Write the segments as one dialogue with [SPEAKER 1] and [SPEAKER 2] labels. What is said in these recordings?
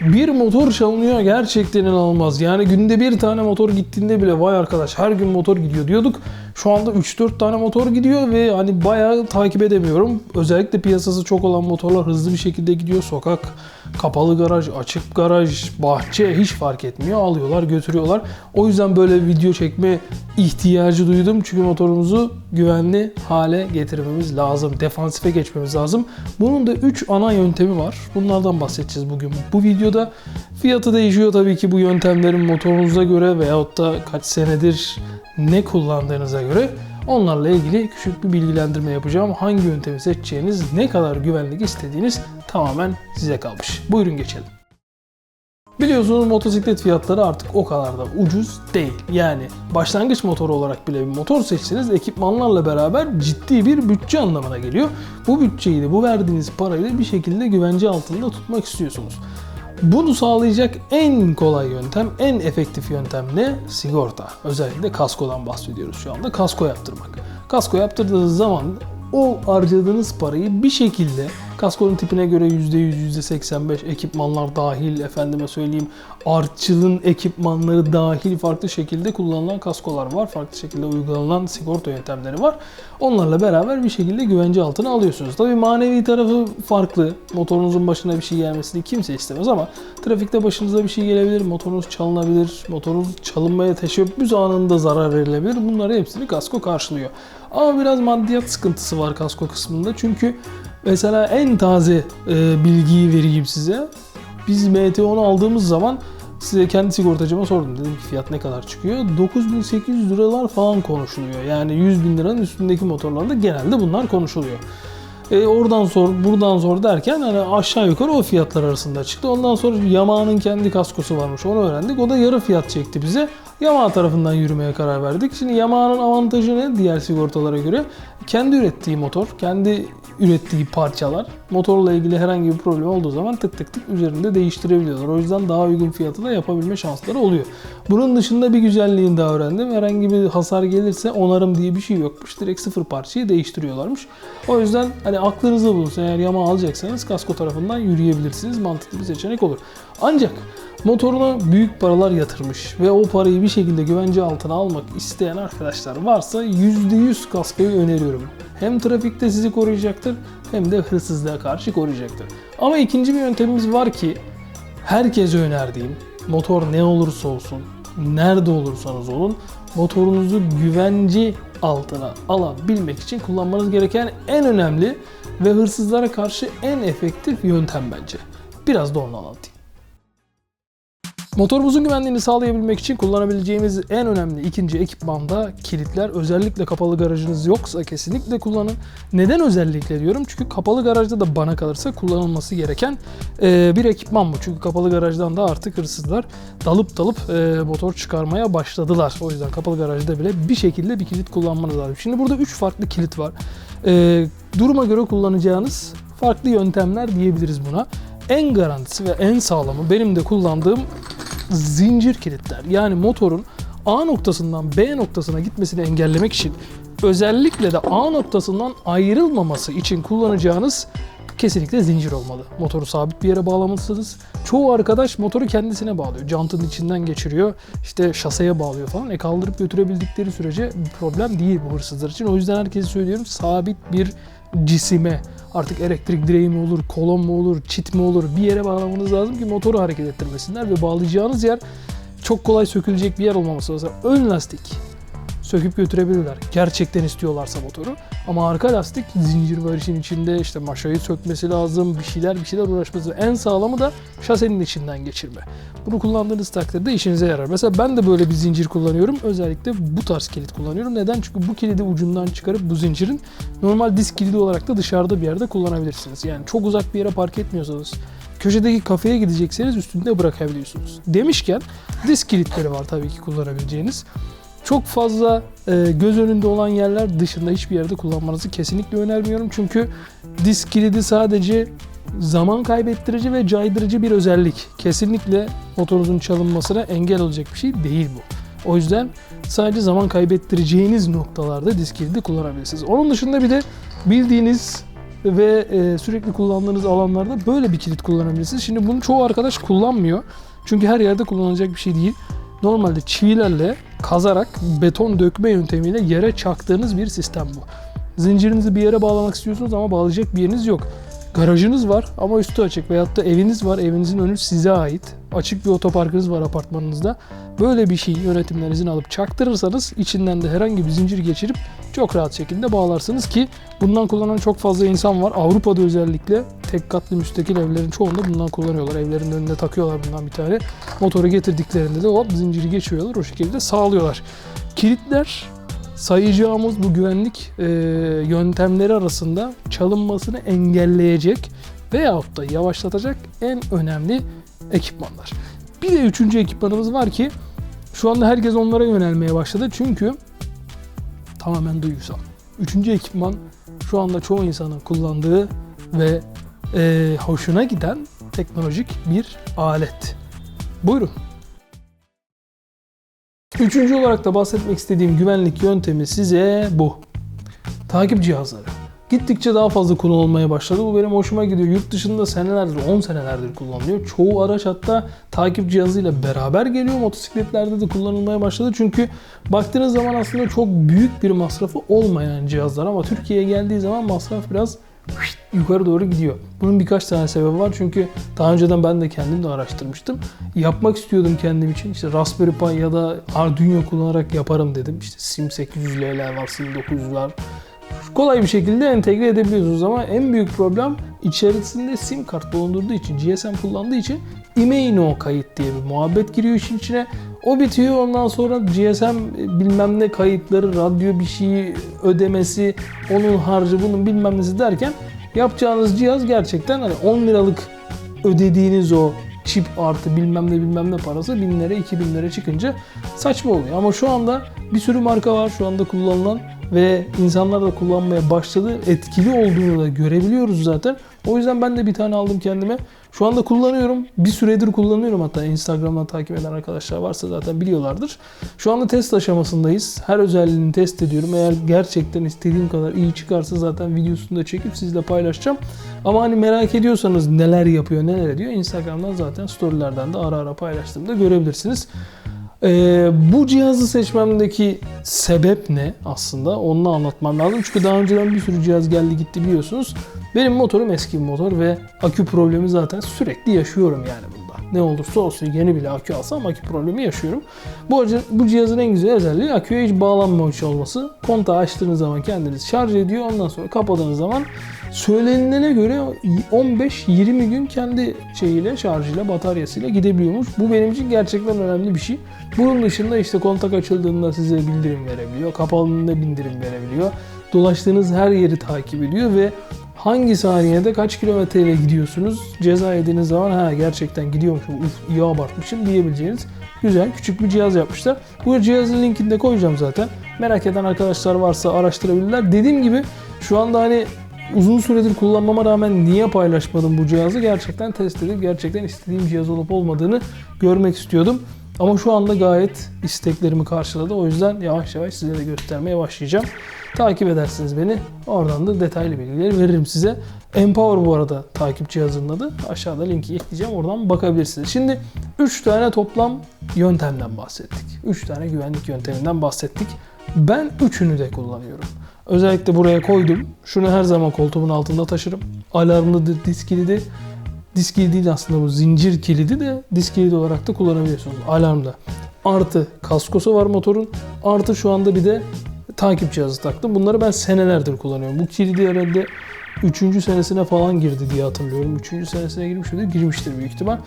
[SPEAKER 1] Bir motor çalınıyor gerçekten inanılmaz. Yani günde bir tane motor gittiğinde bile vay arkadaş her gün motor gidiyor diyorduk. Şu anda 3-4 tane motor gidiyor ve hani bayağı takip edemiyorum. Özellikle piyasası çok olan motorlar hızlı bir şekilde gidiyor. Sokak, kapalı garaj, açık garaj, bahçe hiç fark etmiyor. Alıyorlar, götürüyorlar. O yüzden böyle video çekme ihtiyacı duydum. Çünkü motorumuzu güvenli hale getirmemiz lazım. Defansife geçmemiz lazım. Bunun da 3 ana yöntemi var. Bunlardan bahsedeceğiz bugün. Bu videoda fiyatı değişiyor tabii ki bu yöntemlerin motorunuza göre veyahut da kaç senedir ne kullandığınıza göre onlarla ilgili küçük bir bilgilendirme yapacağım. Hangi yöntemi seçeceğiniz, ne kadar güvenlik istediğiniz tamamen size kalmış. Buyurun geçelim. Biliyorsunuz motosiklet fiyatları artık o kadar da ucuz değil. Yani başlangıç motoru olarak bile bir motor seçseniz ekipmanlarla beraber ciddi bir bütçe anlamına geliyor. Bu bütçeyi de bu verdiğiniz parayı da bir şekilde güvence altında tutmak istiyorsunuz. Bunu sağlayacak en kolay yöntem, en efektif yöntem ne? Sigorta. Özellikle kaskodan bahsediyoruz şu anda. Kasko yaptırmak. Kasko yaptırdığınız zaman o harcadığınız parayı bir şekilde kaskonun tipine göre %100, %85 ekipmanlar dahil, efendime söyleyeyim artçılın ekipmanları dahil farklı şekilde kullanılan kaskolar var. Farklı şekilde uygulanan sigorta yöntemleri var. Onlarla beraber bir şekilde güvence altına alıyorsunuz. Tabii manevi tarafı farklı. Motorunuzun başına bir şey gelmesini kimse istemez ama trafikte başınıza bir şey gelebilir, motorunuz çalınabilir, motorunuz çalınmaya teşebbüs anında zarar verilebilir. Bunları hepsini kasko karşılıyor. Ama biraz maddiyat sıkıntısı var kasko kısmında. Çünkü mesela en taze e, bilgiyi vereyim size. Biz MT10 aldığımız zaman size kendi sigortacıma sordum. Dedim ki fiyat ne kadar çıkıyor? 9800 liralar falan konuşuluyor. Yani 100 bin liranın üstündeki motorlarda genelde bunlar konuşuluyor. E, oradan sor, buradan sor derken hani aşağı yukarı o fiyatlar arasında çıktı. Ondan sonra Yamaha'nın kendi kaskosu varmış. Onu öğrendik. O da yarı fiyat çekti bize. Yamaha tarafından yürümeye karar verdik. Şimdi Yamaha'nın avantajı ne diğer sigortalara göre? Kendi ürettiği motor, kendi ürettiği parçalar. Motorla ilgili herhangi bir problem olduğu zaman tık tık tık üzerinde değiştirebiliyorlar. O yüzden daha uygun fiyatı da yapabilme şansları oluyor. Bunun dışında bir güzelliğini daha öğrendim. Herhangi bir hasar gelirse onarım diye bir şey yokmuş. Direkt sıfır parçayı değiştiriyorlarmış. O yüzden hani aklınızda bulunsun. Eğer Yamaha alacaksanız kasko tarafından yürüyebilirsiniz. Mantıklı bir seçenek olur. Ancak motoruna büyük paralar yatırmış ve o parayı bir şekilde güvence altına almak isteyen arkadaşlar varsa %100 kaskoyu öneriyorum. Hem trafikte sizi koruyacaktır hem de hırsızlığa karşı koruyacaktır. Ama ikinci bir yöntemimiz var ki herkese önerdiğim motor ne olursa olsun, nerede olursanız olun motorunuzu güvence altına alabilmek için kullanmanız gereken en önemli ve hırsızlara karşı en efektif yöntem bence. Biraz da onu anlatayım. Motorumuzun güvenliğini sağlayabilmek için kullanabileceğimiz en önemli ikinci ekipman da kilitler. Özellikle kapalı garajınız yoksa kesinlikle kullanın. Neden özellikle diyorum? Çünkü kapalı garajda da bana kalırsa kullanılması gereken e, bir ekipman bu. Çünkü kapalı garajdan da artık hırsızlar dalıp dalıp e, motor çıkarmaya başladılar. O yüzden kapalı garajda bile bir şekilde bir kilit kullanmanız lazım. Şimdi burada 3 farklı kilit var. E, duruma göre kullanacağınız farklı yöntemler diyebiliriz buna. En garantisi ve en sağlamı benim de kullandığım zincir kilitler. Yani motorun A noktasından B noktasına gitmesini engellemek için özellikle de A noktasından ayrılmaması için kullanacağınız kesinlikle zincir olmalı. Motoru sabit bir yere bağlamalısınız. Çoğu arkadaş motoru kendisine bağlıyor. Jantın içinden geçiriyor. işte şaseye bağlıyor falan. E kaldırıp götürebildikleri sürece bir problem değil bu hırsızlar için. O yüzden herkese söylüyorum sabit bir cisime artık elektrik direği mi olur, kolon mu olur, çit mi olur bir yere bağlamanız lazım ki motoru hareket ettirmesinler ve bağlayacağınız yer çok kolay sökülecek bir yer olmaması lazım. Ön lastik söküp götürebilirler. Gerçekten istiyorlarsa motoru. Ama arka lastik zincir var işin içinde işte maşayı sökmesi lazım. Bir şeyler bir şeyler uğraşması. En sağlamı da şasenin içinden geçirme. Bunu kullandığınız takdirde işinize yarar. Mesela ben de böyle bir zincir kullanıyorum. Özellikle bu tarz kilit kullanıyorum. Neden? Çünkü bu kilidi ucundan çıkarıp bu zincirin normal disk kilidi olarak da dışarıda bir yerde kullanabilirsiniz. Yani çok uzak bir yere park etmiyorsanız köşedeki kafeye gidecekseniz üstünde bırakabiliyorsunuz. Demişken disk kilitleri var tabii ki kullanabileceğiniz. Çok fazla e, göz önünde olan yerler dışında hiçbir yerde kullanmanızı kesinlikle önermiyorum. Çünkü disk kilidi sadece zaman kaybettirici ve caydırıcı bir özellik. Kesinlikle motorunuzun çalınmasına engel olacak bir şey değil bu. O yüzden sadece zaman kaybettireceğiniz noktalarda disk kilidi kullanabilirsiniz. Onun dışında bir de bildiğiniz ve e, sürekli kullandığınız alanlarda böyle bir kilit kullanabilirsiniz. Şimdi bunu çoğu arkadaş kullanmıyor. Çünkü her yerde kullanılacak bir şey değil. Normalde çivilerle kazarak beton dökme yöntemiyle yere çaktığınız bir sistem bu. Zincirinizi bir yere bağlamak istiyorsunuz ama bağlayacak bir yeriniz yok. Garajınız var ama üstü açık veyahut da eviniz var. Evinizin önü size ait. Açık bir otoparkınız var apartmanınızda. Böyle bir şeyi yönetimden izin alıp çaktırırsanız içinden de herhangi bir zincir geçirip çok rahat şekilde bağlarsınız ki bundan kullanan çok fazla insan var. Avrupa'da özellikle tek katlı müstakil evlerin çoğunda bundan kullanıyorlar. Evlerin önüne takıyorlar bundan bir tane. Motoru getirdiklerinde de hop zinciri geçiriyorlar. O şekilde sağlıyorlar. Kilitler sayacağımız bu güvenlik e, yöntemleri arasında çalınmasını engelleyecek veyahut da yavaşlatacak en önemli ekipmanlar. Bir de üçüncü ekipmanımız var ki şu anda herkes onlara yönelmeye başladı çünkü tamamen duygusal. Üçüncü ekipman şu anda çoğu insanın kullandığı ve e, hoşuna giden teknolojik bir alet. Buyurun. Üçüncü olarak da bahsetmek istediğim güvenlik yöntemi size bu. Takip cihazları. Gittikçe daha fazla kullanılmaya başladı. Bu benim hoşuma gidiyor. Yurt dışında senelerdir, 10 senelerdir kullanılıyor. Çoğu araç hatta takip cihazıyla beraber geliyor. Motosikletlerde de kullanılmaya başladı. Çünkü baktığınız zaman aslında çok büyük bir masrafı olmayan cihazlar ama Türkiye'ye geldiği zaman masraf biraz yukarı doğru gidiyor. Bunun birkaç tane sebebi var çünkü daha önceden ben de kendim de araştırmıştım. Yapmak istiyordum kendim için. İşte Raspberry Pi ya da Arduino kullanarak yaparım dedim. İşte Sim 800'ler var, Sim 900'ler. Kolay bir şekilde entegre edebiliyorsunuz ama en büyük problem içerisinde sim kart bulundurduğu için, GSM kullandığı için IMEI kayıt diye bir muhabbet giriyor işin içine. O bitiyor ondan sonra GSM bilmem ne kayıtları, radyo bir şeyi ödemesi, onun harcı bunun bilmem nesi derken yapacağınız cihaz gerçekten hani 10 liralık ödediğiniz o çip artı bilmem ne bilmem ne parası 1000 lira 2000 lira çıkınca saçma oluyor. Ama şu anda bir sürü marka var şu anda kullanılan ve insanlar da kullanmaya başladı. Etkili olduğunu da görebiliyoruz zaten. O yüzden ben de bir tane aldım kendime. Şu anda kullanıyorum. Bir süredir kullanıyorum hatta Instagram'dan takip eden arkadaşlar varsa zaten biliyorlardır. Şu anda test aşamasındayız. Her özelliğini test ediyorum. Eğer gerçekten istediğim kadar iyi çıkarsa zaten videosunu da çekip sizle paylaşacağım. Ama hani merak ediyorsanız neler yapıyor, neler ediyor Instagram'dan zaten storylerden de ara ara paylaştığımda görebilirsiniz. Ee, bu cihazı seçmemdeki sebep ne aslında onu anlatmam lazım. Çünkü daha önceden bir sürü cihaz geldi gitti biliyorsunuz. Benim motorum eski bir motor ve akü problemi zaten sürekli yaşıyorum yani. Ne olursa olsun yeni bile akü alsam akü problemi yaşıyorum. Bu, bu cihazın en güzel özelliği aküye hiç bağlanmamış olması. Kontağı açtığınız zaman kendiniz şarj ediyor. Ondan sonra kapadığınız zaman söylenilene göre 15-20 gün kendi şeyiyle, şarjıyla, bataryasıyla gidebiliyormuş. Bu benim için gerçekten önemli bir şey. Bunun dışında işte kontak açıldığında size bildirim verebiliyor. Kapandığında bildirim verebiliyor. Dolaştığınız her yeri takip ediyor ve hangi saniyede kaç kilometreyle gidiyorsunuz ceza yediğiniz zaman ha gerçekten gidiyormuşum uf iyi abartmışım diyebileceğiniz güzel küçük bir cihaz yapmışlar. Bu cihazın linkini de koyacağım zaten. Merak eden arkadaşlar varsa araştırabilirler. Dediğim gibi şu anda hani uzun süredir kullanmama rağmen niye paylaşmadım bu cihazı gerçekten test edip gerçekten istediğim cihaz olup olmadığını görmek istiyordum. Ama şu anda gayet isteklerimi karşıladı. O yüzden yavaş yavaş size de göstermeye başlayacağım. Takip edersiniz beni. Oradan da detaylı bilgileri veririm size. Empower bu arada takip cihazının adı. Aşağıda linki ekleyeceğim. Oradan bakabilirsiniz. Şimdi 3 tane toplam yöntemden bahsettik. 3 tane güvenlik yönteminden bahsettik. Ben üçünü de kullanıyorum. Özellikle buraya koydum. Şunu her zaman koltuğumun altında taşırım. Alarmlıdır, disk kilidi. Disk değil aslında bu zincir kilidi de disk kilidi olarak da kullanabiliyorsunuz alarmda. Artı kaskosu var motorun. Artı şu anda bir de takip cihazı taktım. Bunları ben senelerdir kullanıyorum. Bu kilidi herhalde 3. senesine falan girdi diye hatırlıyorum. 3. senesine girmiş midir? Girmiştir büyük ihtimal.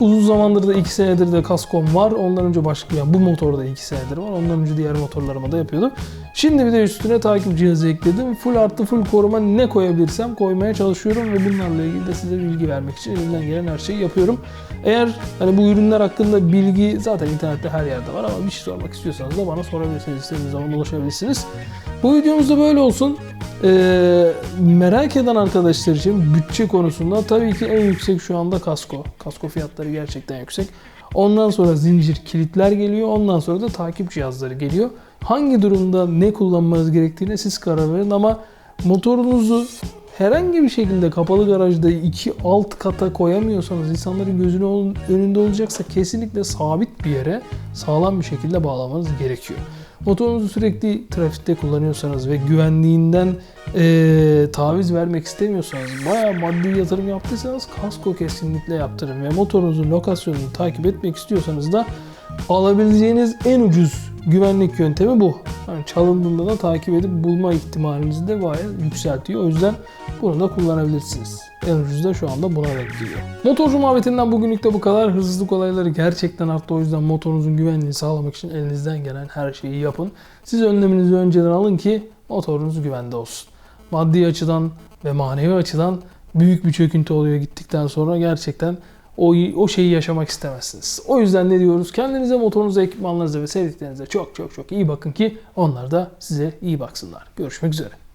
[SPEAKER 1] Uzun zamandır da 2 senedir de kaskom var. Ondan önce başka yani bu motorda 2 senedir var. Ondan önce diğer motorlarıma da yapıyordum. Şimdi bir de üstüne takip cihazı ekledim. Full artı full koruma ne koyabilirsem koymaya çalışıyorum ve bunlarla ilgili de size bilgi vermek için elimden gelen her şeyi yapıyorum. Eğer hani bu ürünler hakkında bilgi zaten internette her yerde var ama bir şey sormak istiyorsanız da bana sorabilirsiniz. İstediğiniz zaman ulaşabilirsiniz. Bu videomuz da böyle olsun. Ee, merak eden arkadaşlar için bütçe konusunda tabii ki en yüksek şu anda kasko. Kasko fiyatları gerçekten yüksek. Ondan sonra zincir kilitler geliyor. Ondan sonra da takip cihazları geliyor. Hangi durumda ne kullanmanız gerektiğine siz karar verin ama motorunuzu herhangi bir şekilde kapalı garajda iki alt kata koyamıyorsanız insanların gözünün önünde olacaksa kesinlikle sabit bir yere sağlam bir şekilde bağlamanız gerekiyor. Motorunuzu sürekli trafikte kullanıyorsanız ve güvenliğinden eee, taviz vermek istemiyorsanız, bayağı maddi yatırım yaptıysanız kasko kesinlikle yaptırın ve motorunuzun lokasyonunu takip etmek istiyorsanız da alabileceğiniz en ucuz güvenlik yöntemi bu. Yani çalındığında da takip edip bulma ihtimalinizi de bayağı yükseltiyor. O yüzden bunu da kullanabilirsiniz. Ucuz da şu anda buna denk geliyor. Motorcu muhabbetinden bugünlük de bu kadar. Hırsızlık olayları gerçekten arttı. O yüzden motorunuzun güvenliğini sağlamak için elinizden gelen her şeyi yapın. Siz önleminizi önceden alın ki motorunuz güvende olsun. Maddi açıdan ve manevi açıdan büyük bir çöküntü oluyor gittikten sonra gerçekten o, o şeyi yaşamak istemezsiniz. O yüzden ne diyoruz? Kendinize, motorunuza, ekipmanlarınıza ve sevdiklerinize çok çok çok iyi bakın ki onlar da size iyi baksınlar. Görüşmek üzere.